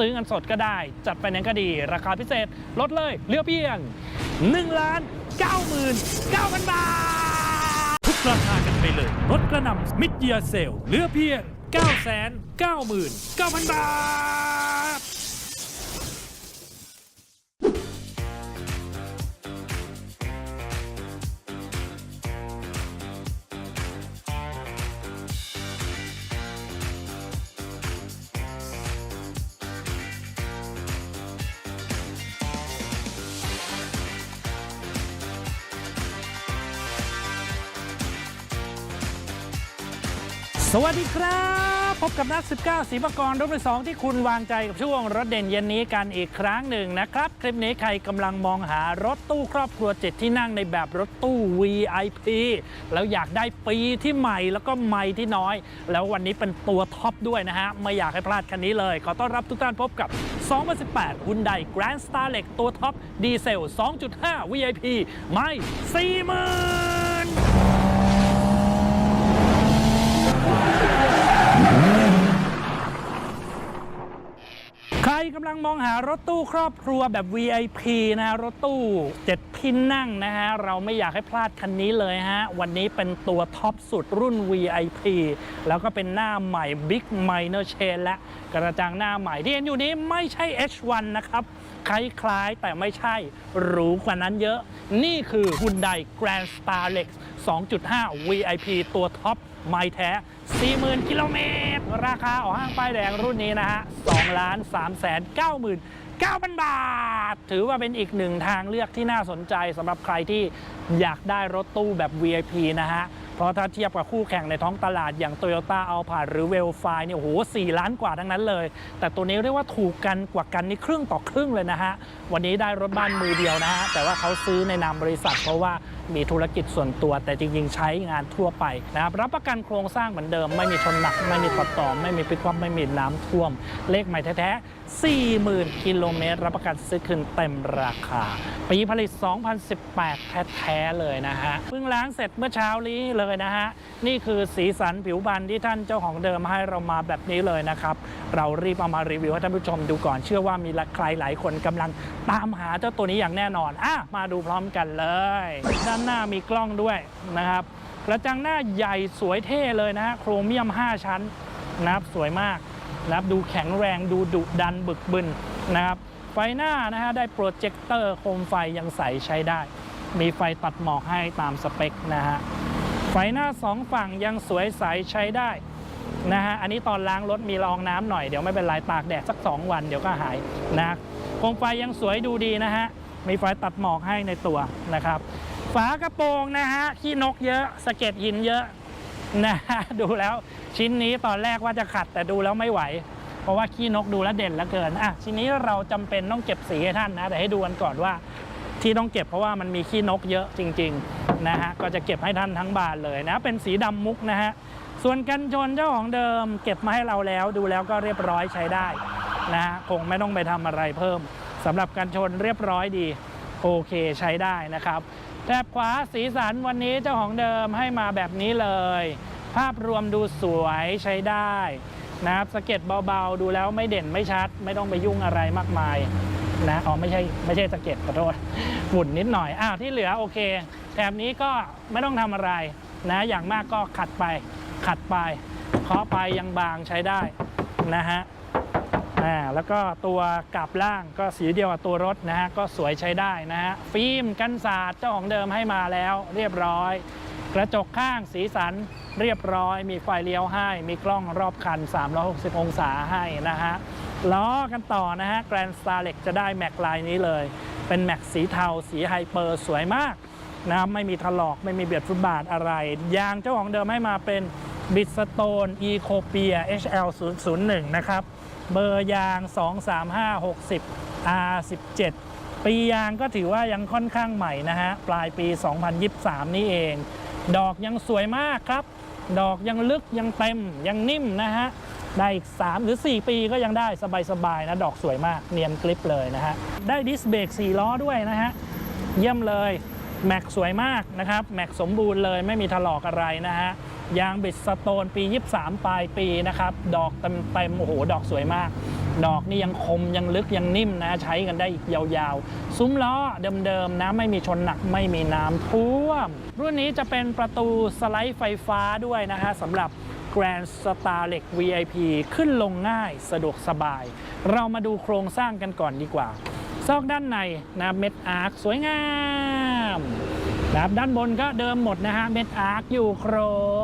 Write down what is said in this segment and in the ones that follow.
ซื้อเงินสดก็ได้ จัดไปนั้นก็ดี ราคาพิเศษลดเลยเลือเพียง1ล้าน99,000 บาท ทุกราคากันไปเลยลดกระหน่ำมิดเยียเซลเหลือเพียง 999,000 บาท สวัสดีครับ พบกับนัก19 สีปกรรถมือสองที่คุณวางใจกับช่วงรถเด่นเย็นนี้กันอีกครั้งหนึ่งนะครับ คลิปนี้ใครกำลังมองหารถตู้ครอบครัวเจ็ดที่นั่งในแบบรถตู้ VIP แล้วอยากได้ปีที่ใหม่แล้วก็ใหม่ที่น้อย แล้ววันนี้เป็นตัวท็อปด้วยนะฮะ ไม่อยากให้พลาดคันนี้เลย ขอต้อนรับทุกท่านพบกับ 2018 Hyundai Grand Starlet ตัวท็อปดีเซล 2.5 VIP ไม่40,000 ใครกำลังมองหารถตู้ครอบครัวแบบ VIP นะฮะรถตู้ 7 ที่นั่งนะฮะ เราไม่อยากให้พลาดคันนี้เลยฮะ วันนี้เป็นตัวท็อปสุดรุ่น VIP แล้วก็เป็นหน้าใหม่ Big Minor Chain และกระจังหน้าใหม่ที่เห็นอยู่นี้ไม่ใช่ H1 นะครับ คล้ายๆ แต่ไม่ใช่หรูกว่านั้นเยอะ นี่คือ Hyundai Grand Starlet 2.5 VIP ตัวท็อปไม่แท้ 40,000 กิโลเมตร ราคาออกห้างป้ายแดงรุ่นนี้นะฮะ2ล้าน3แสน90,000 9,000 บาท ถือว่าเป็นอีกหนึ่งทางเลือกที่น่าสนใจสำหรับใครที่อยากได้รถตู้แบบ VIP นะฮะ เพราะถ้าเทียบกับคู่แข่งในท้องตลาดอย่าง Toyota a l p a หรือ w e l f i เนี่ยโอ้โห4ล้านกว่าทั้งนั้นเลย แต่ตัวนี้เรียกว่าถูกกันกว่ากันนี่ครึ่งต่อครึ่งเลยนะฮะ วันนี้ได้รถบ้านมือเดียวนะฮะ แต่ว่าเขาซื้อในนามบริษัทเพราะว่า มีธุรกิจส่วนตัว แต่จริงๆ ใช้งานทั่วไปนะครับรับประกันโครงสร้างเหมือนเดิม ไม่มีชนหนัก ไม่มีตัดต่อ ไม่มีพิกคว่ำไม่มีน้ำท่วม เลขใหม่แท้ๆ40,000กิโลเมตรรับประกันซื้อคืนเต็มราคาปีผลิต 2018 แท้ๆเลยนะฮะเพิ่งล้างเสร็จเมื่อเช้านี้เลยนะฮะนี่คือสีสันผิวบันที่ท่านเจ้าของเดิมให้เรามาแบบนี้เลยนะครับเรารีบเอามารีวิวให้ท่านผู้ชมดูก่อนเชื่อว่ามีใครหลายคนกำลังตามหาเจ้าตัวนี้อย่างแน่นอนอะมาดูพร้อมกันเลยด้านหน้ามีกล้องด้วยนะครับกระจังหน้าใหญ่สวยเท่เลยนะฮะโครเมียม 5 ชั้นนะครับสวยมากนะครับดูแข็งแรงดูดุดันบึกบึนนะครับไฟหน้านะฮะได้โปรเจคเตอร์โคมไฟยังใสใช้ได้ มีไฟตัดหมอกให้ตามสเปคนะฮะไฟหน้าสองฝั่งยังสวยใสใช้ได้นะฮะอันนี้ตอนล้างรถมีรองน้ำหน่อยเดี๋ยวไม่เป็นไรตากแดดสัก 2 วันเดี๋ยวก็หายนะโคมไฟยังสวยดูดีนะฮะมีไฟตัดหมอกให้ในตัวนะครับ ฝากระโปรงนะฮะขี้นกเยอะสะเก็ดหินเยอะนะฮะดูแล้วชิ้นนี้ตอนแรกว่าจะขัดแต่ดูแล้วไม่ไหว เพราะว่าขี้นกดูแลเด่นเหลือเกินอะชิ้นนี้เราจำเป็นต้องเก็บสีให้ท่านนะแต่ให้ดูกันก่อนว่า ที่ต้องเก็บเพราะว่ามันมีขี้นกเยอะจริงๆนะฮะก็จะเก็บให้ท่านทั้งบานเลยนะ เป็นสีดำมุกนะฮะส่วนกันชนเจ้าของเดิม เก็บมาให้เราแล้วดูแล้วก็เรียบร้อยใช้ได้นะฮะคงไม่ต้องไปทำอะไรเพิ่มสำหรับกันชนเรียบร้อยดีโอเคใช้ได้นะครับ แถบขวาสีสันวันนี้เจ้าของเดิมให้มาแบบนี้เลย ภาพรวมดูสวยใช้ได้นะครับสะเก็ดเบาๆ ดูแล้วไม่เด่นไม่ชัด ไม่ต้องไปยุ่งอะไรมากมายนะอ๋อไม่ใช่ไม่ใช่สะเก็ดขอโทษฝุ่นนิดหน่อยอ้าวที่เหลือโอเคแถบนี้ก็ไม่ต้องทำอะไรนะอย่างมากก็ขัดไปขัดไปเคาะไปยังบางใช้ได้นะฮะ อ่าแล้วก็ตัวกลับล่างก็สีเดียวกับตัวรถนะฮะก็สวยใช้ได้นะฮะฟิล์มกันสาดเจ้าของเดิมให้มาแล้วเรียบร้อย กระจกข้างสีสันเรียบร้อย มีไฟเลี้ยวให้ มีกล้องรอบคัน 360 องศาให้นะฮะล้อกันต่อนะฮะ Grand Star เล็กจะได้แม็กลายนี้เลย เป็นแม็กสีเทา สีไฮเปอร์สวยมากนะครับไม่มีถลอกไม่มีเบียดฟุตบาทอะไรยางเจ้าของเดิมให้มาเป็นบิสโตน e c o p i a HL 001 นะครับ เบอร์ยาง 23560 R17 ปียางก็ถือว่ายังค่อนข้างใหม่นะฮะ ปลายปี 2023 นี่เอง ดอกยังสวยมากครับ ดอกยังลึกยังเต็มยังนิ่มนะฮะ ได้อีก 3 หรือ 4 ปีก็ยังได้สบายๆนะ ดอกสวยมากเนียนกริปเลยนะฮะ ได้ดิสเบรก4ล้อด้วยนะฮะ เยี่ยมเลย แม็กสวยมากนะครับ แม็กสมบูรณ์เลยไม่มีถลอกอะไรนะฮะ ยางบิดสโตนปี 23 ปลายปีนะครับ ดอกเต็มๆโอ้โห ดอกสวยมาก ดอกนี่ยังคมยังลึกยังนิ่มนะ ใช้กันได้อีกยาวๆ ซุ้มล้อเดิมๆนะไม่มีชนหนักไม่มีน้ำท่วม รุ่นนี้จะเป็นประตูสไลด์ไฟฟ้าด้วยนะฮะสำหรับ Grand Star เหล็ก VIP ขึ้นลงง่ายสะดวกสบาย เรามาดูโครงสร้างกันก่อนดีกว่า ซอกด้านในนะเม็ดอาร์คสวยงาม ครับด้านบนก็เดิมหมดนะฮะเม็ดอาร์คอยู่คร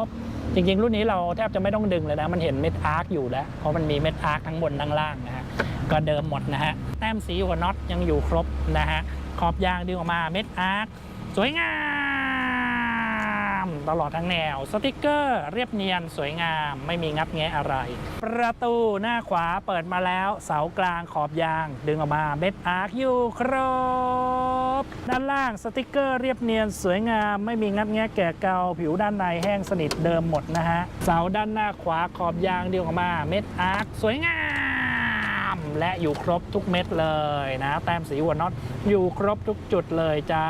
บ จริงๆ รุ่นนี้เราแทบจะไม่ต้องดึงเลยนะมันเห็นเม็ดอาร์คอยู่แล้ว เพราะมันมีเม็ดอาร์คทั้งบนทั้งล่างนะฮะก็เดิมหมดนะฮะแต้มสีหัวน็อตยังอยู่ครบนะฮะขอบยางดึงออกมาเม็ดอาร์คสวยงามตลอดทั้งแนว สติกเกอร์เรียบเนียนสวยงามไม่มีงับแงะอะไร ประตูหน้าขวาเปิดมาแล้ว เสากลางขอบยางดึงออกมาเม็ดอาร์คอยู่ครบ ด้านล่างสติกเกอร์เรียบเนียนสวยงาม ไม่มีงับแงะแก่เกาผิวด้านในแห้งสนิทเดิมหมดนะฮะ เสาด้านหน้าขวาขอบยางดึงออกมา เม็ดอาร์คสวยงาม และอยู่ครบทุกเม็ดเลยนะ แต้มสีหัวน็อตอยู่ครบทุกจุดเลยจ้า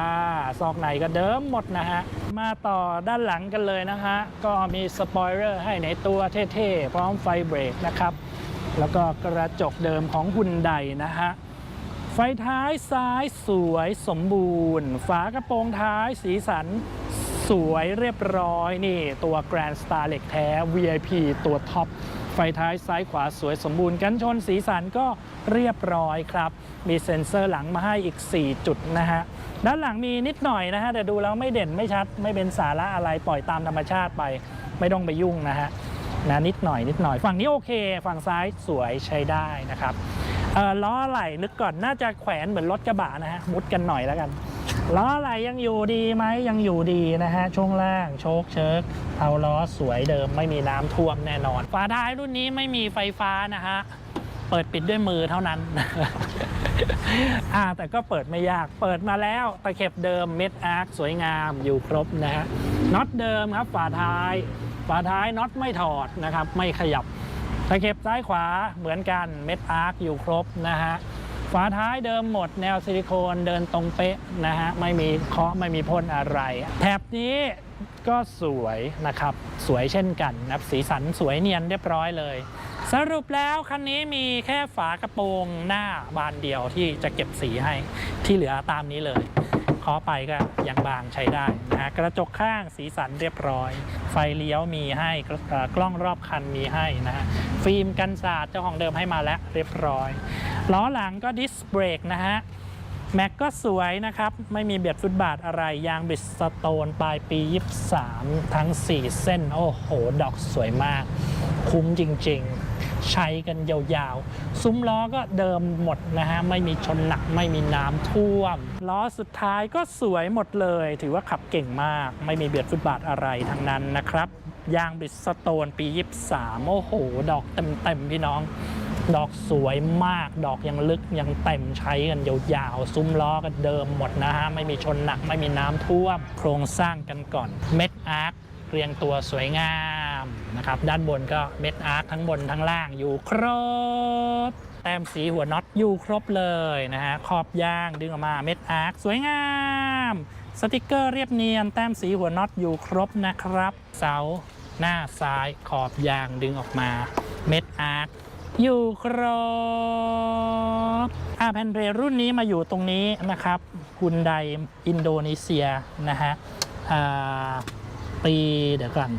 ซอกในก็เดิมหมดนะฮะ มาต่อด้านหลังกันเลยนะฮะ ก็มีสปอยเลอร์ให้ในตัวเท่ๆ พร้อมไฟเบรกนะครับ แล้วก็กระจกเดิมของหุ่นใดนะฮะ ไฟท้ายซ้ายสวยสมบูรณ์ ฝากระโปรงท้ายสีสันสวยเรียบร้อยนี่ ตัว Grand Star เหล็กแท้ VIP ตัวท็อปไฟท้ายซ้ายขวาสวยสมบูรณ์กันชนสีสันก็เรียบร้อยครับ มีเซ็นเซอร์หลังมาให้อีก 4 จุดนะฮะ ด้านหลังมีนิดหน่อยนะฮะ แต่ดูแล้วไม่เด่นไม่ชัด ไม่เป็นสาระอะไรปล่อยตามธรรมชาติไป ไม่ต้องไปยุ่งนะฮะนะนิดหน่อยนิดหน่อย ฝั่งนี้โอเค ฝั่งซ้ายสวยใช้ได้นะครับ เออล้อไหลนึกก่อนน่าจะแขวนเหมือนรถกระบะนะฮะมุดกันหน่อยแล้วกันล้อไหลยังอยู่ดีไหมยังอยู่ดีนะฮะช่วงล่างโชคเชิกเอาล้อสวยเดิมไม่มีน้ำท่วมแน่นอนฝาท้ายรุ่นนี้ไม่มีไฟฟ้านะฮะเปิดปิดด้วยมือเท่านั้นอ่าแต่ก็เปิดไม่ยากเปิดมาแล้วตะเข็บเดิมเม็ดอาร์คสวยงามอยู่ครบนะฮะน็อตเดิมครับฝาท้ายฝาท้ายน็อตไม่ถอดนะครับไม่ขยับ ตะเข็บซ้ายขวาเหมือนกันเม็ดอาร์คอยู่ครบนะฮะฝาท้ายเดิมหมดแนวซิลิโคนเดินตรงเป๊ะนะฮะไม่มีเคาะไม่มีพ่นอะไร แถบนี้ก็สวยนะครับ สวยเช่นกันนะครับสีสันสวยเนียนเรียบร้อยเลย สรุปแล้วคันนี้มีแค่ฝากระโปรงหน้าบานเดียวที่จะเก็บสีให้ที่เหลือตามนี้เลย เคาะไปก็ยังบางใช้ได้นะฮะกระจกข้างสีสันเรียบร้อย ไฟเลี้ยวมีให้กล้องรอบคันมีให้นะฮะฟิล์มกันสาดเจ้าของเดิมให้มาแล้วเรียบร้อยล้อหลังก็ดิสเบรกนะฮะแม็กก็สวยนะครับ ไม่มีเบียดฟุตบาทอะไร ยางบิดสโตน ปลายปี 23 ทั้ง 4 เส้น โอ้โห ดอกสวยมาก คุ้มจริง ๆ ใช้กันยาวๆ ซุ้มล้อก็เดิมหมดนะฮะ ไม่มีชนหนักไม่มีน้ำท่วม ล้อสุดท้ายก็สวยหมดเลย ถือว่าขับเก่งมาก ไม่มีเบียดฟุตบาทอะไรทั้งนั้นนะครับ ยางบริดสโตนปี 23 โอ้โห ดอกเต็มๆพี่น้อง ดอกสวยมาก ดอกยังลึกยังเต็มใช้กันยาวๆ ซุ้มล้อก็เดิมหมดนะฮะ ไม่มีชนหนักไม่มีน้ำท่วม โครงสร้างกันก่อน เม็ดอาร์คเรียงตัวสวยงาม นะครับด้านบนก็เม็ดอาร์คทั้งบนทั้งล่างอยู่ครบ แต้มสีหัวน็อตอยู่ครบเลยนะฮะขอบยางดึงออกมาเม็ดอาร์คสวยงามสติกเกอร์เรียบเนียนแต้มสีหัวน็อตอยู่ครบนะครับ เสาหน้าซ้ายขอบยางดึงออกมา เม็ดอาร์คอยู่ครบอาแพนเรรุ่นนี้มาอยู่ตรงนี้นะครับฮุนไดอินโดนีเซียนะฮะอ่าปีเดี๋ยวก่อน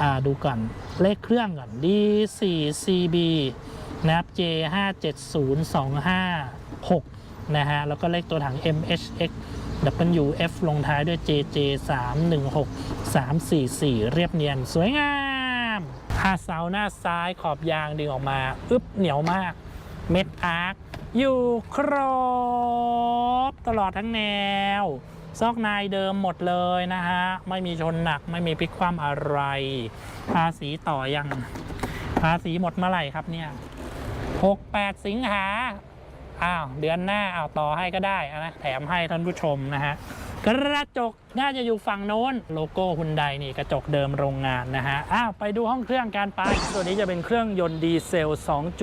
อ่าดูก่อนเลขเครื่องก่อน D4CB นะครับ J570256 นะฮะ แล้วก็เลขตัวถัง MHX WF ลงท้ายด้วย JJ316344 เรียบเนียน สวยงามถ้าเสาหน้าซ้ายขอบยางดึงออกมา อึบเหนียวมาก เม็ดอาร์คอยู่ครบ ตลอดทั้งแนว ซอกนายเดิมหมดเลยนะฮะ ไม่มีชนหนักไม่มีพลิกคว่ำอะไร ภาษีต่อยัง ภาษีหมดเมื่อไหร่ครับเนี่ย68สิงหาอ้าว เดือนหน้าเอาต่อให้ก็ได้นะแถมให้ท่านผู้ชมนะฮะกระจกน่าจะอยู่ฝั่งโน้นโลโก้ฮุนไดนี่กระจกเดิมโรงงานนะฮะอ้าวไปดูห้องเครื่องการไป ตัวนี้จะเป็นเครื่องยนต์ดีเซล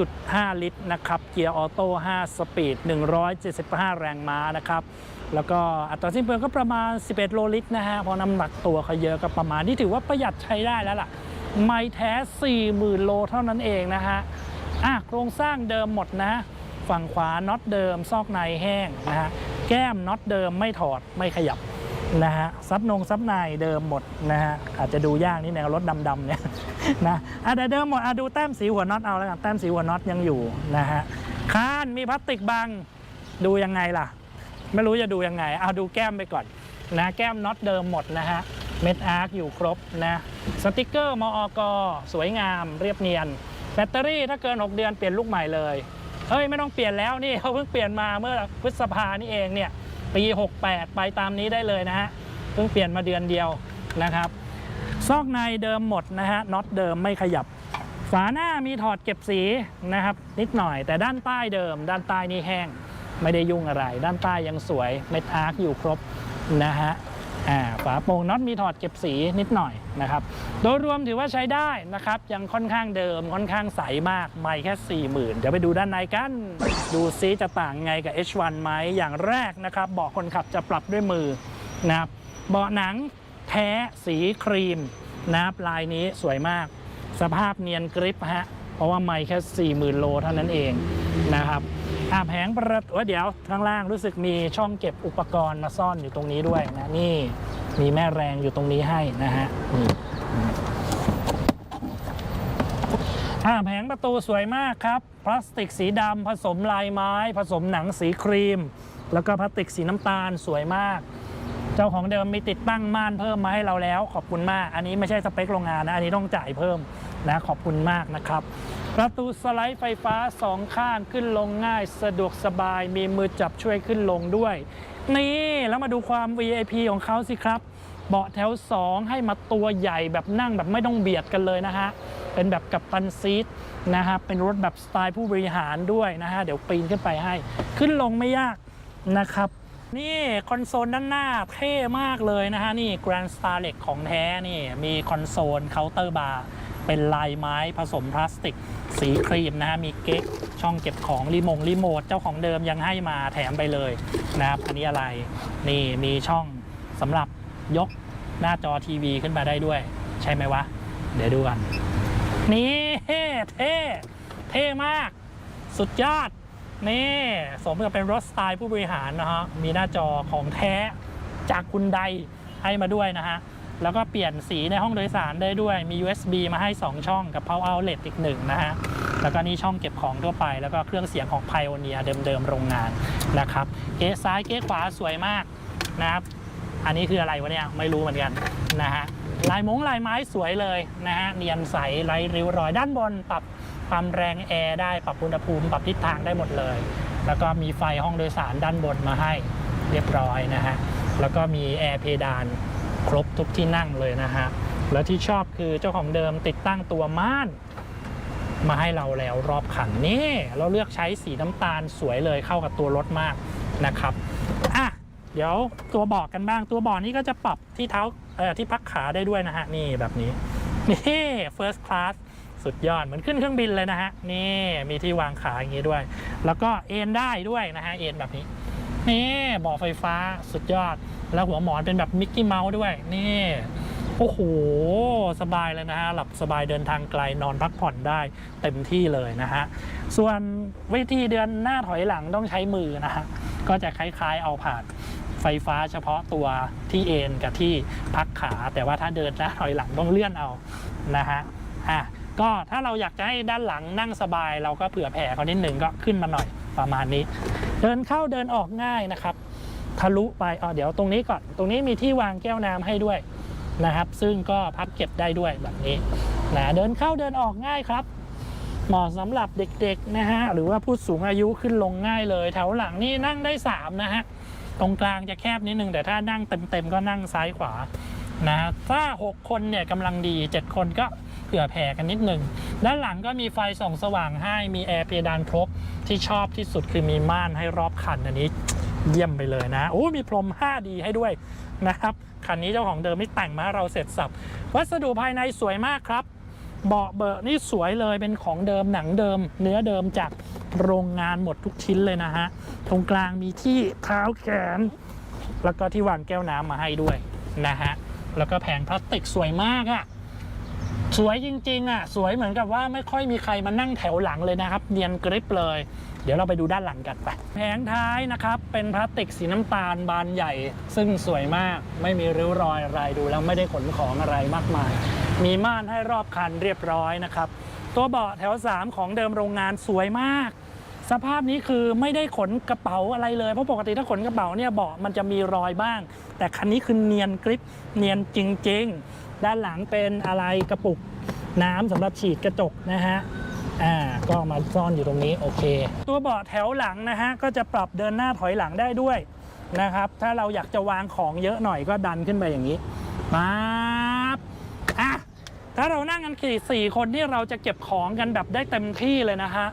2.5 ลิตรนะครับ เกียร์ออโต้ 5 สปีด 175 แรงม้านะครับ แล้วก็อัตราสิ้นเปลืองก็ประมาณ 11 โลลิตรนะฮะเพราะน้ำหนักตัวเขาเยอะก็ประมาณนี้ถือว่าประหยัดใช้ได้แล้วล่ะ ไม่แท้ 40,000 โลเท่านั้นเองนะฮะอะโครงสร้างเดิมหมดนะ ฝั่งขวาน็อตเดิม ซอกในแห้งนะฮะแก้มน็อตเดิมไม่ถอดไม่ขยับนะฮะซับนงซับในเดิมหมดนะฮะอาจจะดูยากนิดนึงรถดำๆเนี่ยนะอะแต่เดิมหมดอะดูแต้มสีหัวน็อตเอาแล้วกันแต้มสีหัวน็อตยังอยู่นะฮะคานมีพลาสติกบังดูยังไงล่ะ ไม่รู้จะดูยังไง เอาดูแก้มไปก่อนนะแก้มน็อตเดิมหมดนะฮะเม็ดอาร์คอยู่ครบนะสติกเกอร์มออกสวยงามเรียบเนียน แบตเตอรี่ถ้าเกิน 6 เดือนเปลี่ยนลูกใหม่เลยเฮ้ย ไม่ต้องเปลี่ยนแล้วนี่เขาเพิ่งเปลี่ยนมาเมื่อพฤษภานี่เองเนี่ยปี 68 ไปตามนี้ได้เลยนะฮะเพิ่งเปลี่ยนมาเดือนเดียวนะครับ ซอกในเดิมหมดนะฮะน็อตเดิมไม่ขยับ ฝาหน้ามีถอดเก็บสีนะครับนิดหน่อยแต่ด้านใต้เดิม ด้านใต้นี่แห้ง ไม่ได้ยุ่งอะไร ด้านใต้ยังสวยเม็ดอาร์คอยู่ครบนะฮะฝาโปร่งน็อตมีถอดเก็บสีนิดหน่อยนะครับ โดยรวมถือว่าใช้ได้นะครับ ยังค่อนข้างเดิมค่อนข้างใสมาก ไม่แค่ 40,000 เดี๋ยวไปดูด้านในกัน ดูซิจะต่างไงกับ H1 ไหมอย่างแรกนะครับเบาะคนขับจะปรับด้วยมือนะครับเบาะหนังแท้สีครีมนะครับลายนี้สวยมาก สภาพเนียนกริปฮะเพราะว่าไม่แค่ 40,000 โลเท่านั้นเองนะครับ อ่าแผงประตูเอ้ยเดี๋ยวข้างล่างรู้สึกมีช่องเก็บอุปกรณ์มาซ่อนอยู่ตรงนี้ด้วยนะนี่มีแม่แรงอยู่ตรงนี้ให้นะฮะนี่อ่าแผงประตูสวยมากครับ พลาสติกสีดำผสมลายไม้ ผสมหนังสีครีม แล้วก็พลาสติกสีน้ำตาลสวยมาก เจ้าของเดิมมีติดตั้งม่านเพิ่มมาให้เราแล้ว ขอบคุณมาก อันนี้ไม่ใช่สเปคโรงงานนะ อันนี้ต้องจ่ายเพิ่มนะขอบคุณมากนะครับ ประตูสไลด์ไฟฟ้าสองข้างขึ้นลงง่าย สะดวกสบายมีมือจับช่วยขึ้นลงด้วย นี่แล้วมาดูความ VIP ของเขาสิครับ เบาะแถว 2 ให้มาตัวใหญ่แบบนั่งแบบไม่ต้องเบียดกันเลยนะฮะ เป็นแบบกับตันซีทนะครับเป็นรถแบบสไตล์ผู้บริหารด้วยนะฮะ เดี๋ยวปีนขึ้นไปให้ ขึ้นลงไม่ยากนะครับ นี่คอนโซลด้านหน้าเท่มากเลยนะฮะ นี่ Grand Star เหล็กของแท้นี่มีคอนโซลเคาน์เตอร์บาร์ เป็นลายไม้ผสมพลาสติก สีครีมนะฮะมีเก๊กช่องเก็บของรีโมงรีโมทเจ้าของเดิมยังให้มาแถมไปเลยนะครับอันนี้อะไรนี่มีช่องสำหรับยกหน้าจอทีวีขึ้นมาได้ด้วย ใช่ไหมวะ เดี๋ยวดูกัน นี่เท่เท่มาก สุดยอด นี่ สมกับเป็นรถสไตล์ผู้บริหารนะฮะมีหน้าจอของแท้จากคุณไดให้มาด้วยนะฮะ แล้วก็เปลี่ยนสีในห้องโดยสารได้ด้วยมี USB มาให้ 2 ช่องกับ Power Outlet อีกหนึ่งนะฮะแล้วก็นี่ช่องเก็บของทั่วไป แล้วก็เครื่องเสียงของ Pioneer เดิมๆโรงงานนะครับเก๊ซ้ายเก๊ขวาสวยมากนะครับอันนี้คืออะไรวะเนี่ยไม่รู้เหมือนกันนะฮะลายมงลายไม้สวยเลยนะฮะเนียนใสไร้ริ้วรอยด้านบนปรับความแรงแอร์ได้ปรับอุณหภูมิปรับทิศทางได้หมดเลย แล้วก็มีไฟห้องโดยสารด้านบนมาให้เรียบร้อยนะฮะแล้วก็มีแอร์เพดาน ครบทุกที่นั่งเลยนะฮะ แล้วที่ชอบคือเจ้าของเดิมติดตั้งตัวม่านมาให้เราแล้วรอบคันนี่เราเลือกใช้สีน้ำตาลสวยเลยเข้ากับตัวรถมากนะครับอะเดี๋ยวตัวเบาะกันบ้างตัวเบาะนี้ก็จะปรับที่เท้าเอ่อที่พักขาได้ด้วยนะฮะ นี่แบบนี้ นี่ first class สุดยอดเหมือนขึ้นเครื่องบินเลยนะฮะ นี่มีที่วางขาอย่างนี้ด้วย แล้วก็เอนได้ด้วยนะฮะ เอนแบบนี้ นี่เบาะไฟฟ้าสุดยอด แล้วหัวหมอนเป็นแบบมิกกี้เมาส์ด้วยนี่โอ้โห สบายเลยนะฮะ หลับสบายเดินทางไกลนอนพักผ่อนได้เต็มที่เลยนะฮะ ส่วนวิธีเดินหน้าถอยหลังต้องใช้มือนะฮะ ก็จะคล้ายๆเอาผ่านไฟฟ้าเฉพาะตัวที่เอ็นกับที่พักขา แต่ว่าถ้าเดินหน้าถอยหลังต้องเลื่อนเอานะฮะอะก็ถ้าเราอยากจะให้ด้านหลังนั่งสบาย เราก็เผื่อแผ่เขานิดหนึ่งก็ขึ้นมาหน่อยประมาณนี้ เดินเข้าเดินออกง่ายนะครับ ทะลุไปอ๋อเดี๋ยวตรงนี้ก่อน ตรงนี้มีที่วางแก้วน้ำให้ด้วยนะครับ ซึ่งก็พับเก็บได้ด้วยแบบนี้นะเดินเข้าเดินออกง่ายครับเหมาะสำหรับเด็กๆนะฮะหรือว่าผู้สูงอายุขึ้นลงง่ายเลยแถวหลังนี่นั่งได้ 3 นะฮะตรงกลางจะแคบนิดนึงแต่ถ้านั่งเต็มๆก็นั่งซ้ายขวานะถ้า 6 คนเนี่ยกำลังดี 7 คนก็เผื่อแผ่กันนิดนึง ด้านหลังก็มีไฟส่องสว่างให้มีแอร์เพดานครบที่ชอบที่สุดคือมีม่านให้รอบคันอันนี้ เยี่ยมไปเลยนะโอ้มีพรม 5D ให้ด้วยนะครับคันนี้เจ้าของเดิมนี่แต่งมาเราเสร็จสับ วัสดุภายในสวยมากครับ เบาะเบอะนี่สวยเลยเป็นของเดิมหนังเดิม เนื้อเดิมจากโรงงานหมดทุกชิ้นเลยนะฮะ ตรงกลางมีที่เท้าแขน แล้วก็ที่วางแก้วน้ำมาให้ด้วยนะฮะ แล้วก็แผงพลาสติกสวยมากอะ สวยจริงๆอะสวยเหมือนกับว่าไม่ค่อยมีใครมานั่งแถวหลังเลยนะครับ เนียนกริบเลย เดี๋ยวเราไปดูด้านหลังกันไปแผงท้ายนะครับ เป็นพลาสติกสีน้ำตาลบานใหญ่ ซึ่งสวยมากไม่มีริ้วรอยอะไรดูแล้วไม่ได้ขนของอะไรมากมาย มีม่านให้รอบคันเรียบร้อยนะครับ ตัวเบาะแถว 3 ของเดิมโรงงานสวยมาก สภาพนี้คือไม่ได้ขนกระเป๋าอะไรเลยเพราะปกติถ้าขนกระเป๋าเนี่ยเบาะมันจะมีรอยบ้าง แต่คันนี้คือเนียนกริบเนียนจริง ๆ ด้านหลังเป็นอะไรกระปุกน้ำสำหรับฉีดกระจกนะฮะอ่าก็มาซ่อนอยู่ตรงนี้โอเค ตัวเบาะแถวหลังนะฮะก็จะปรับเดินหน้าถอยหลังได้ด้วยนะครับ ถ้าเราอยากจะวางของเยอะหน่อยก็ดันขึ้นไปอย่างนี้ปั๊บอะถ้าเรานั่งกันกี่สี่คนที่เราจะเก็บของกันแบบได้เต็มที่เลยนะฮะ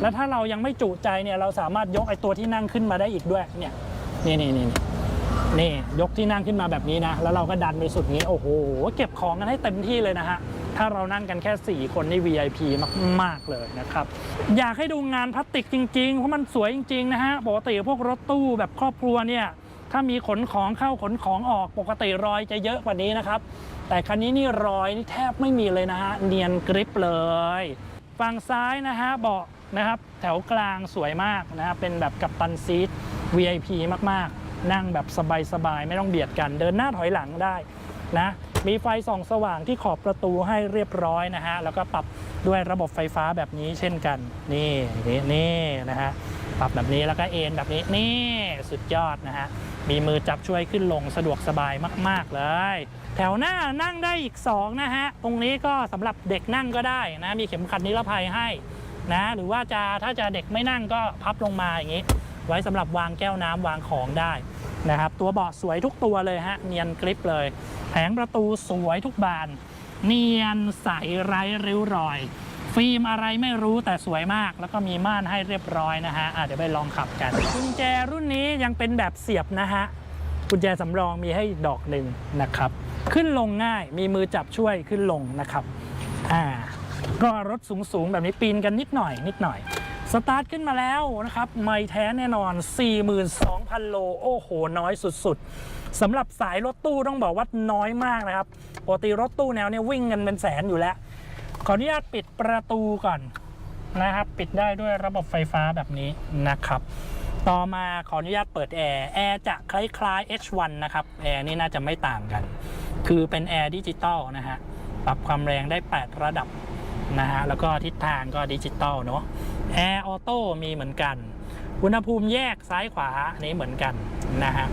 แล้วถ้าเรายังไม่จุใจเนี่ยเราสามารถยกไอ้ตัวที่นั่งขึ้นมาได้อีกด้วยเนี่ยนี่นี่นี่ นี่ยกที่นั่งขึ้นมาแบบนี้นะ แล้วเราก็ดันไปสุดนี้ โอ้โห เก็บของกันให้เต็มที่เลยนะฮะ ถ้าเรานั่งกันแค่ 4 คนนี่ VIP มาก ๆ เลยนะครับ อยากให้ดูงานพลาสติกจริง ๆ เพราะมันสวยจริง ๆ นะฮะ ปกติพวกรถตู้แบบครอบครัวเนี่ย ถ้ามีขนของเข้าขนของออกปกติรอยจะเยอะกว่านี้นะครับ แต่คันนี้นี่รอยนี่แทบไม่มีเลยนะฮะ เนียนกริปเลย ฝั่งซ้ายนะฮะเบาะนะครับ แถวกลางสวยมากนะฮะ เป็นแบบกับตันซีท VIP มาก ๆ นั่งแบบสบายๆ ไม่ต้องเบียดกัน เดินหน้าถอยหลังได้นะมีไฟส่องสว่างที่ขอบประตูให้เรียบร้อยนะฮะ แล้วก็ปรับด้วยระบบไฟฟ้าแบบนี้เช่นกัน นี่นี่นี่นะฮะปรับแบบนี้แล้วก็เอนแบบนี้นี่สุดยอดนะฮะ มีมือจับช่วยขึ้นลงสะดวกสบายมาก ๆ เลย แถวหน้านั่งได้อีก 2 นะฮะ ตรงนี้ก็สำหรับเด็กนั่งก็ได้นะ มีเข็มขัดนิรภัยให้นะ หรือว่าจะถ้าจะเด็กไม่นั่งก็พับลงมาอย่างนี้ ไว้สำหรับวางแก้วน้ำวางของได้นะครับ ตัวเบาะสวยทุกตัวเลยฮะ เนียนกริปเลย แผงประตูสวยทุกบาน เนียนใสไร้ริ้วรอย ฟิล์มอะไรไม่รู้แต่สวยมาก แล้วก็มีม่านให้เรียบร้อยนะฮะะเดี๋ยวไปลองขับกัน กุญแจรุ่นนี้ยังเป็นแบบเสียบนะฮะ กุญแจสำรองมีให้ดอกหนึ่งนะครับ ขึ้นลงง่าย มีมือจับช่วยขึ้นลงนะครับ อ่า ก็รถสูงๆแบบนี้ปีนกันนิดหน่อย นิดหน่อย สตาร์ทขึ้นมาแล้วนะครับ ไม่แท้แน่นอน 42,000 โล โอ้โห น้อยสุดๆสำหรับสายรถตู้ต้องบอกว่าน้อยมากนะครับปกติรถตู้แนวเนี้ยวิ่งกันเป็นแสนอยู่แล้ว ขออนุญาตปิดประตูก่อนนะครับ ปิดได้ด้วยระบบไฟฟ้าแบบนี้นะครับ ต่อมาขออนุญาตเปิดแอร์ แอร์จะคล้ายๆ H1 นะครับ แอร์นี่น่าจะไม่ต่างกัน คือเป็นแอร์ดิจิตอลนะฮะ ปรับความแรงได้ 8 ระดับ นะฮะแล้วก็ทิศทางก็ดิจิตอลเนาะแอร์ออโต้มีเหมือนกันอุณหภูมิแยกซ้ายขวาอันนี้เหมือนกันนะฮะ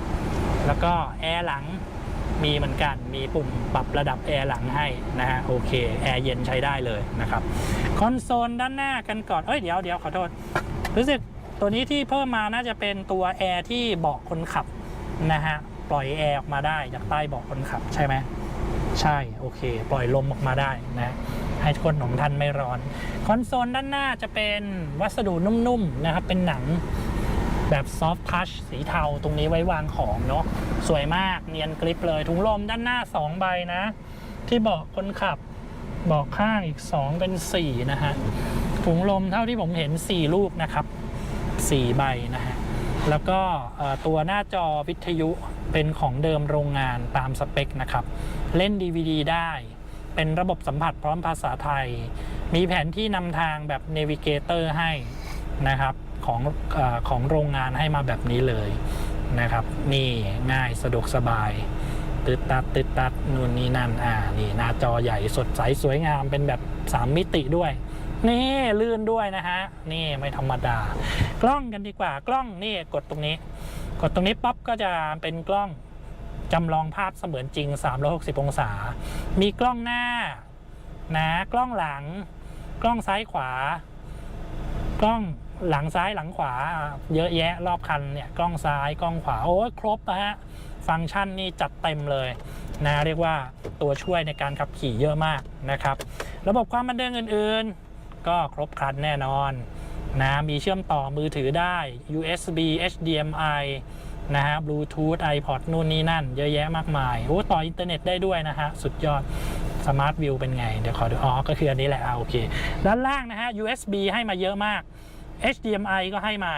แล้วก็แอร์หลังมีเหมือนกัน มีปุ่มปรับระดับแอร์หลังให้นะฮะ โอเค แอร์เย็นใช้ได้เลยนะครับ คอนโซลด้านหน้ากันก่อน เอ้ย เดี๋ยวเดี๋ยวขอโทษ รู้สึกตัวนี้ที่เพิ่มมาน่าจะเป็นตัวแอร์ที่เบาะคนขับนะฮะ ปล่อยแอร์ออกมาได้จากใต้เบาะคนขับใช่ไหม ใช่ โอเค ปล่อยลมออกมาได้นะ ให้คนของท่านไม่ร้อน คอนโซลด้านหน้าจะเป็นวัสดุนุ่มๆนะครับ เป็นหนังแบบซอฟ t ์ทัชสีเทาตรงนี้ไว้วางของเนาะสวยมากเนียนกริปเลย ถุงลมด้านหน้า 2 ใบนะ ที่เบาะคนขับเบาะข้างอีก 2 เป็น 4 นะฮะ ถุงลมเท่าที่ผมเห็น 4 ลูกนะครับ 4 ใบนะฮะ แล้วก็ตัวหน้าจอวิทยุเป็นของเดิมโรงงานตามสเปคนะครับ เล่น DVD ได้ เป็นระบบสัมผัสพร้อมภาษาไทย มีแผนที่นำทางแบบ Navigator ให้นะครับของอของโรงงานให้มาแบบนี้เลยนะครับ นี่ง่ายสะดวกสบายตึดตัดตึดตัดนู่นนี่นั่นอ่านี่หน้าจอใหญ่สดใสสวยงามเป็นแบบ 3 มิติด้วย นี่ลื่นด้วยนะฮะ นี่ไม่ธรรมดา กล้องกันดีกว่ากล้องนี่กดตรงนี้ กดตรงนี้ปั๊บก็จะเป็นกล้อง จำลองภาพเสมือนจริง 360 องศา มีกล้องหน้านะกล้องหลัง กล้องซ้ายขวา กล้องหลังซ้ายหลังขวา เยอะแยะรอบคันเนี่ยกล้องซ้ายกล้องขวาโอ้ยครบนะฮะฟังก์ชันนี่จัดเต็มเลยนะเรียกว่าตัวช่วยในการขับขี่เยอะมากนะครับ ระบบความบันเทิงอื่นๆ ก็ครบครันแน่นอนนะมีเชื่อมต่อมือถือได้ USB HDMI นะฮะ Bluetooth iPod นู่นนี่นั่น เยอะแยะมากมายโอ้ต่ออินเทอร์เน็ตได้ด้วยนะฮะ สุดยอด Smart View เป็นไง เดี๋ยวขอดูอ๋อก็คืออันนี้แหละอ่าโอเค ด้านล่างนะฮะ USB ให้มาเยอะมาก HDMI ก็ให้มา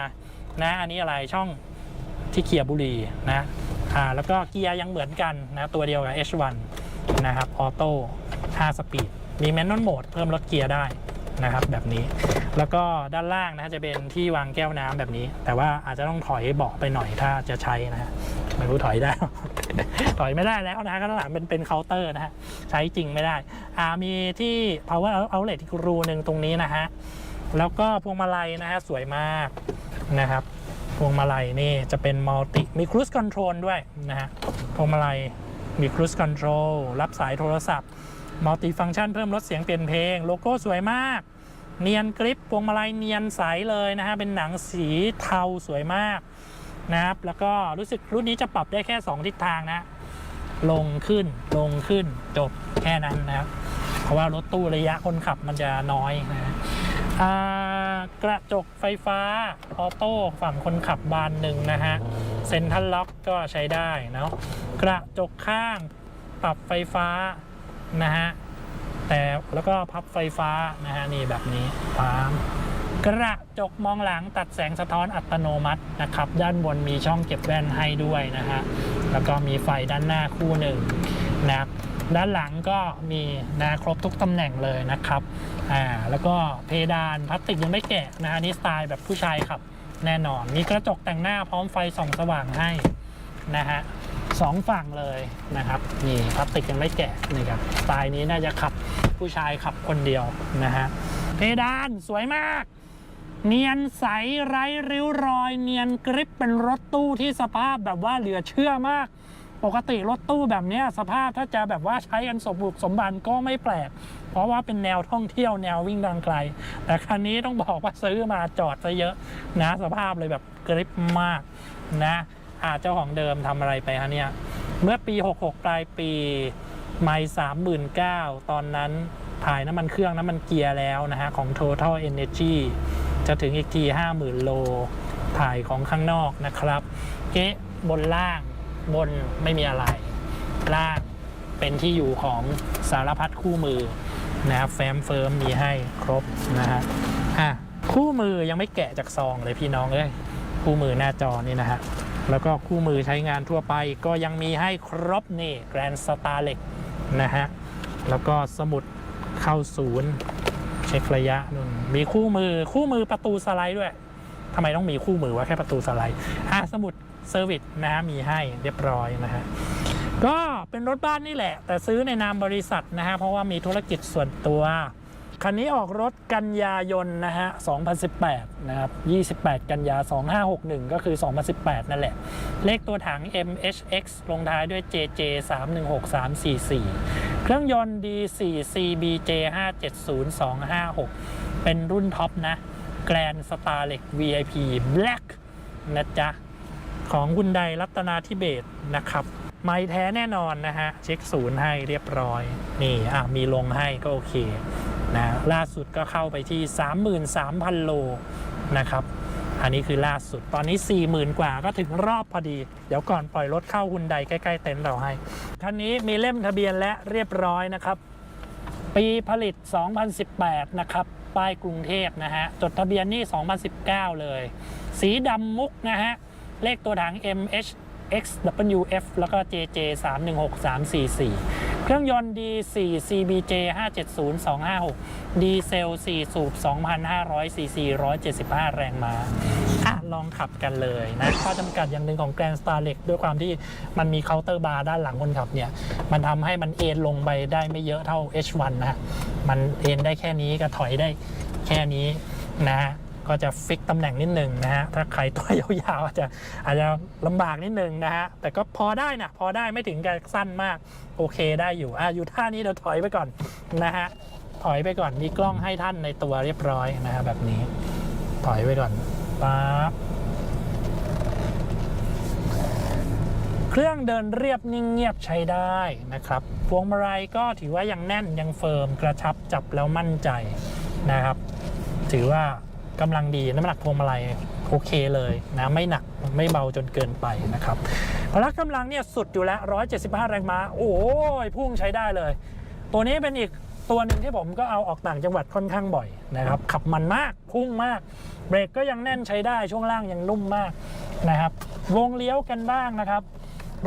นะอันนี้อะไรช่องที่เขี่ยบุรีนะอ่าแล้วก็เกียร์ยังเหมือนกันนะตัวเดียวกับ H1 นะครับออโต้5สปีดมีแมนนวลโหมดเพิ่มลดเกียร์ได้ นะครับแบบนี้ แล้วก็ด้านล่างนะฮะจะเป็นที่วางแก้วน้ำแบบนี้ แต่ว่าอาจจะต้องถอยเบาะไปหน่อยถ้าจะใช้นะฮะไม่รู้ถอยได้ ถอยไม่ได้แล้วนะฮะข้างหลังเป็นเป็นเคาน์เตอร์นะฮะใช้จริงไม่ได้อ่ามีที่ power outlet อีกรูหนึ่งตรงนี้นะฮะแล้วก็พวงมาลัยนะฮะสวยมากนะครับพวงมาลัยนี่จะเป็นมัลติมีครู i คอนโทรลด้วยนะฮะพวงมาลัยมีครู i คอนโทรลรับสายโทรศัพท์ มัลติฟัง c t ชันเพิ่มลดเสียงเปลี่ยนเพลง โลโก้สวยมาก เนียนกริปพวงมาลัยเนียนใสเลยนะฮะ เป็นหนังสีเทาสวยมากนะครับ แล้วก็รู้สึกรุ่นนี้จะปรับได้แค่ 2 ทิศทางนะ ลงขึ้นลงขึ้นจบแค่นั้นนะครับ เพราะว่ารถตู้ระยะคนขับมันจะน้อยนะกระจกไฟฟ้า ออโต้ฝั่งคนขับบานหนึ่งนะฮะ เซ็นทรัลล็อกก็ใช้ได้เนาะกระจกข้างปรับไฟฟ้า นะฮะแต่แล้วก็พับไฟฟ้านะฮะนี่แบบนี้ปามกระจกมองหลังตัดแสงสะท้อนอัตโนมัตินะครับ ด้านบนมีช่องเก็บแว่นให้ด้วยนะฮะแล้วก็มีไฟด้านหน้าคู่หนึ่งนะครับด้านหลังก็มีนะครบทุกตำแหน่งเลยนะครับอ่าแล้วก็เพดานพลาสติกยังไม่แกะนะฮะนี่สไตล์แบบผู้ชายขับ แน่นอน มีกระจกแต่งหน้าพร้อมไฟส่องสว่างให้นะฮะ สองฝั่งเลยนะครับนี่พลาสติกยังไม่แกะนี่ครับสไตล์นี้น่าจะขับผู้ชายขับคนเดียวนะฮะเพดานสวยมาก เนียนใสไร้ริ้วรอย เนียนกริปเป็นรถตู้ที่สภาพแบบว่าเหลือเชื่อมาก ปกติรถตู้แบบเนี้ยสภาพถ้าจะแบบว่าใช้กันสมบุกสมบันก็ไม่แปลก เพราะว่าเป็นแนวท่องเที่ยวแนววิ่งทางไกล แต่คันนี้ต้องบอกว่าซื้อมาจอดซะเยอะนะสภาพเลยแบบกริปมากนะ อาเจ้าของเดิมทำอะไรไปฮะเนี่ย เมื่อปี 66 ปลายปีไม่สามหมื่นเก้าตอนนั้นถ่ายน้ำมันเครื่องน้ำมันเกียร์แล้วนะฮะ ของ Total Energy จะถึงอีกที 50,000 โล ถ่ายของข้างนอกนะครับ เก๊ะบนล่างบนไม่มีอะไร ล่างเป็นที่อยู่ของสารพัดคู่มือนะครับแฟ้มเฟิร์มมีให้ครบนะฮะอะคู่มือยังไม่แกะจากซองเลยพี่น้องเอ้ยคู่มือหน้าจอนี่นะฮะ แล้วก็คู่มือใช้งานทั่วไปก็ยังมีให้ครบนี่แกรนสตาร์เล็กนะฮะ แล้วก็สมุดเข้าศูนย์เช็คระยะนู่นมีคู่มือคู่มือประตูสไลด์ด้วยทำไมต้องมีคู่มือว่าแค่ประตูสไลด์อะสมุดเซอร์วิสนะฮะมีให้เรียบร้อยนะฮะก็เป็นรถบ้านนี่แหละ แต่ซื้อในนามบริษัทนะฮะเพราะว่ามีธุรกิจส่วนตัว คันนี้ออกรถกันยายนนะฮะ 2018 นะครับ 28 กันยา 2561 ก็คือ 2018 นั่นแหละ เลขตัวถัง MHX ลงท้ายด้วย JJ 316344 เครื่องยนต์ D4 CBJ 570256 เป็นรุ่นท็อปนะ Grand Starlet VIP Black นะจ๊ะ ของคุณใดรัตนาธิเบศนะครับไม่แท้แน่นอนนะฮะ เช็คศูนย์ให้เรียบร้อย นี่ อะ มีลงให้ก็โอเค นะล่าสุดก็เข้าไปที่ 33,000 โลนะครับอันนี้คือล่าสุดตอนนี้ 40,000 กว่าก็ถึงรอบพอดี เดี๋ยวก่อนปล่อยรถเข้าคุณใดใกล้ๆเต็นท์เราให้คันนี้มีเล่มทะเบียนและเรียบร้อยนะครับ ปีผลิต 2018 นะครับป้ายกรุงเทพนะฮะจดทะเบียนนี่ 2019 เลย สีดำมุกนะฮะเลขตัวถัง MH XWF แล้วก็ JJ 316344 เครื่องยนต์ D4 CBJ 570256 ดีเซล 4 สูบ 2,500 cc 175 แรงม้าลองขับกันเลยนะ ข้อจำกัดอย่างหนึ่งของ Grand Star เล็กด้วยความที่มันมีเคาน์เตอร์บาร์ด้านหลังคนขับเนี่ย มันทำให้มันเอ็นลงไปได้ไม่เยอะเท่า H1 นะ มันเอ็นได้แค่นี้ก็ถอยได้แค่นี้นะ ก็จะฟิกตำแหน่งนิดหนึ่งนะฮะ ถ้าใครตัวยาวๆอาจจะอาจจะลำบากนิดหนึ่งนะฮะ แต่ก็พอได้นะ พอได้ไม่ถึงกับสั้นมาก โอเคได้อยู่ อะอยู่ท่านี้เดี๋ยวถอยไปก่อนนะฮะ ถอยไปก่อน มีกล้องให้ท่านในตัวเรียบร้อยนะฮะแบบนี้ ถอยไปก่อนปั๊บเครื่องเดินเรียบนิ่งเงียบใช้ได้นะครับ พวงมาลัยก็ถือว่ายังแน่นยังเฟิร์มกระชับจับแล้วมั่นใจนะครับ ถือว่า กำลังดีน้ำหนักพวงมาลัยโอเคเลยนะไม่หนักไม่เบาจนเกินไปนะครับพละกำลังเนี่ยสุดอยู่แล้ว 175 แรงม้า โอ้ยพุ่งใช้ได้เลย ตัวนี้เป็นอีกตัวหนึ่งที่ผมก็เอาออกต่างจังหวัดค่อนข้างบ่อยนะครับขับมันมากพุ่งมาก เบรกก็ยังแน่นใช้ได้ช่วงล่างยังนุ่มมากนะครับวงเลี้ยวกันบ้างนะครับ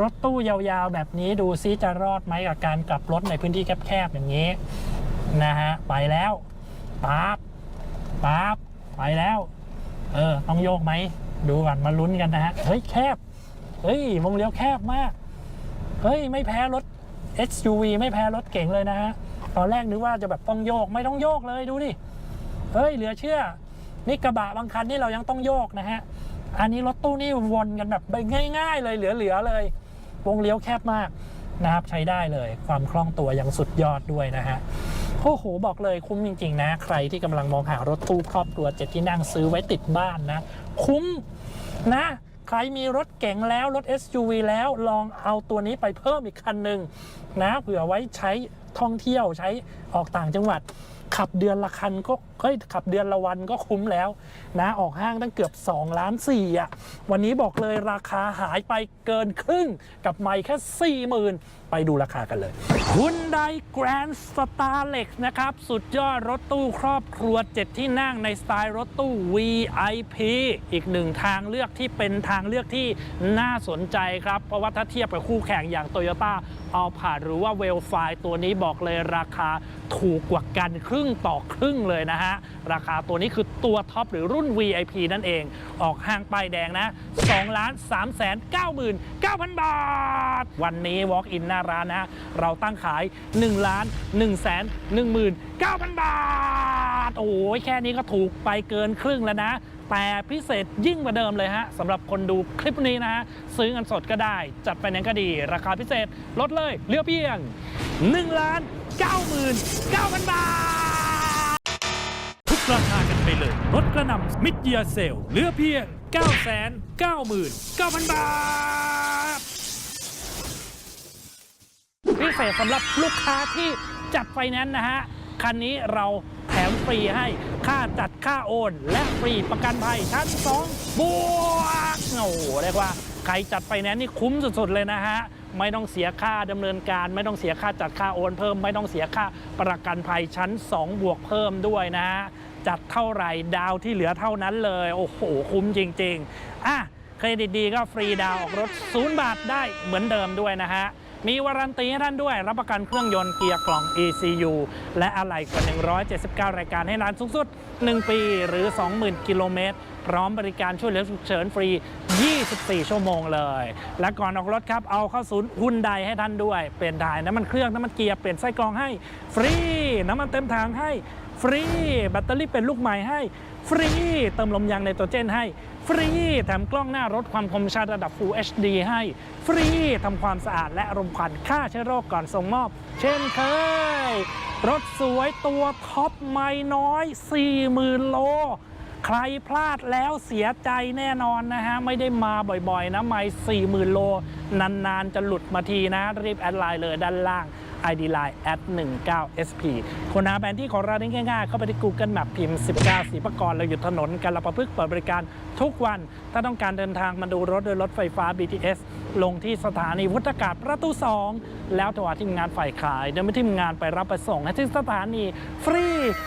รถตู้ยาวๆ แบบนี้ดูซิจะรอดไหมกับการกลับรถในพื้นที่แคบๆอย่างนี้นะฮะไปแล้วปั๊บปั๊บ ไปแล้ว เออ ต้องโยกไหม ดูก่อนมาลุ้นกันนะฮะ เฮ้ย แคบ เฮ้ยวงเลี้ยวแคบมาก เฮ้ย ไม่แพ้รถ SUV ไม่แพ้รถเก่งเลยนะฮะ ตอนแรกนึกว่าจะแบบต้องโยกไม่ต้องโยกเลยดูดิ เฮ้ย เหลือเชื่อ นี่กระบะบางคันนี่เรายังต้องโยกนะฮะ อันนี้รถตู้นี่วนกันแบบง่าย ๆ เลยเหลือๆเลย วงเลี้ยวแคบมากนะครับใช้ได้เลย ความคล่องตัวยังสุดยอดด้วยนะฮะ อ้โหบอกเลยคุ้มจริง ๆ นะ ใครที่กำลังมองหารถตู้ครอบครัวเจ็ดที่นั่งซื้อไว้ติดบ้านนะ คุ้มนะใครมีรถเก๋งแล้วรถ SUV แล้วลองเอาตัวนี้ไปเพิ่มอีกคันหนึ่งนะเผื่อไว้ใช้ท่องเที่ยวใช้ออกต่างจังหวัด ขับเดือนละคันก็เฮ้ยขับเดือนละวันก็คุ้มแล้ว นะออกห้างตั้งเกือบ2ล้าน4อะวันนี้บอกเลยราคาหายไปเกินครึ่งกับไม่แค่ 40,000ไปดูราคากันเลย Hyundai Grand Starlex นะครับ สุดยอดรถตู้ครอบครัว 7 ที่นั่งในสไตล์รถตู้ VIP อีกหนึ่งทางเลือกที่เป็นทางเลือกที่น่าสนใจครับ เพราะว่าถ้าเทียบกับคู่แข่งอย่าง Toyota a l p a หรือว่า w e l f i ตัวนี้บอกเลยราคาถูกกว่ากันครึ่งต่อครึ่งเลยนะฮะ ราคาตัวนี้คือตัวท็อปหรือรุ่น VIP นั่นเอง ออกห้างป้ายแดงนะ2ล้าน3แสน99,000 บาท วันนี้ Walk in หน้าร้านนะเราตั้งขาย1ล้าน1 19,000 บาท โอ้ยแค่นี้ก็ถูกไปเกินครึ่งแล้วนะแต่พิเศษยิ่งกว่าเดิมเลยฮะสำหรับคนดูคลิปนี้นะฮะซื้อเงินสดก็ได้ จัดไปนั้นก็ดี ราคาพิเศษลดเลยเหลือเพียง1ล้าน99,000 บาท ทุกราคากันไปเลยรถกระนำมิดเยียเซลเหลือเพียง 999,000 บาท พิเศษสำหรับลูกค้าที่จัดไฟแนนซ์นะฮะ คันนี้เราแถมฟรีให้ค่าจัดค่าโอน และฟรีประกันภัยชั้น 2 บวกโอ้โหเรียกว่าใครจัดไฟแนนซ์นี่คุ้มสุดๆเลยนะฮะไม่ต้องเสียค่าดำเนินการ ไม่ต้องเสียค่าจัดค่าโอนเพิ่ม ไม่ต้องเสียค่าประกันภัยชั้น 2 บวกเพิ่มด้วยนะฮะจัดเท่าไหร่ดาวที่เหลือเท่านั้นเลย โอ้โห คุ้มจริง ๆ อะ เครดิตดีก็ฟรีดาวออกรถ 0 บาทได้เหมือนเดิมด้วยนะฮะ มีวารันตีให้ท่านด้วย รับประกันเครื่องยนต์เกียร์กล่อง ECU และอะไหล่กว่า 179 รายการให้นานสูงสุด 1 ปีหรือ 20,000 กิโลเมตร พร้อมบริการช่วยเหลือฉุกเฉินฟรี 24 ชั่วโมงเลย และก่อนออกรถครับ เอาเข้าศูนย์ฮุนไดให้ท่านด้วย เปลี่ยนถ่ายน้ำมันเครื่องน้ำมันเกียร์เปลี่ยนไส้กรองให้ฟรีน้ำมันเต็มถังให้ฟรีแบตเตอรี่เป็นลูกใหม่ให้ฟรีเติมลมยางไนโตรเจนให้ ฟรี แถมกล้องหน้ารถความคมชัดระดับ Full HD ให้ ฟรีทำความสะอาดและรมควันฆ่าเชื้อโรคก่อนส่งมอบ เช่นเคย รถสวยตัวท็อปไม่น้อย 40,000 โล ใครพลาดแล้วเสียใจแน่นอนนะฮะ ไม่ได้มาบ่อยๆ นะไม่40,000 โล นานๆ จะหลุดมาทีนะ รีบแอดไลน์เลยด้านล่าง ID Line at 19 SP คนหาแผนที่ของเราได้ง่ายๆ เข้าไปที่ Google Map พิมพ์ 19สีประกรณ์เราอยู่ถนนกันละประพฤกเปิดบริการทุกวัน ถ้าต้องการเดินทางมาดูรถโดยรถไฟฟ้า BTS ลงที่สถานีวุฒากาศประตู 2 แล้วโทรหาทีมงานฝ่ายขายเดินไปที่งานไปรับไปส่งให้ที่สถานีฟรี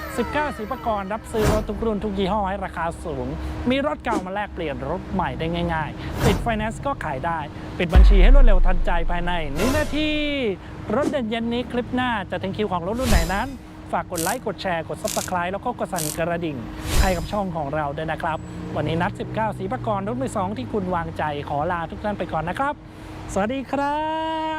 19สีประกรรับซื้อรถทุกรุ่นทุกยี่ห้อให้ราคาสูง มีรถเก่ามาแลกเปลี่ยนรถใหม่ได้ง่ายๆ ติดไฟแนนซ์ก็ขายได้ ปิดบัญชีให้รวดเร็วทันใจภายใน1นาทีรถเด่นเย็นนี้คลิปหน้าจะถึงคิวของรถรุ่นไหนนั้น ฝากกดไลค์กดแชร์กด subscribe แล้วก็กดสั่นกระดิ่ง ให้กับช่องของเราด้วยนะครับ วันนี้นัด 19สีประกรณ์รถมือสองที่คุณวางใจขอลาทุกท่านไปก่อนนะครับ สวัสดีครับ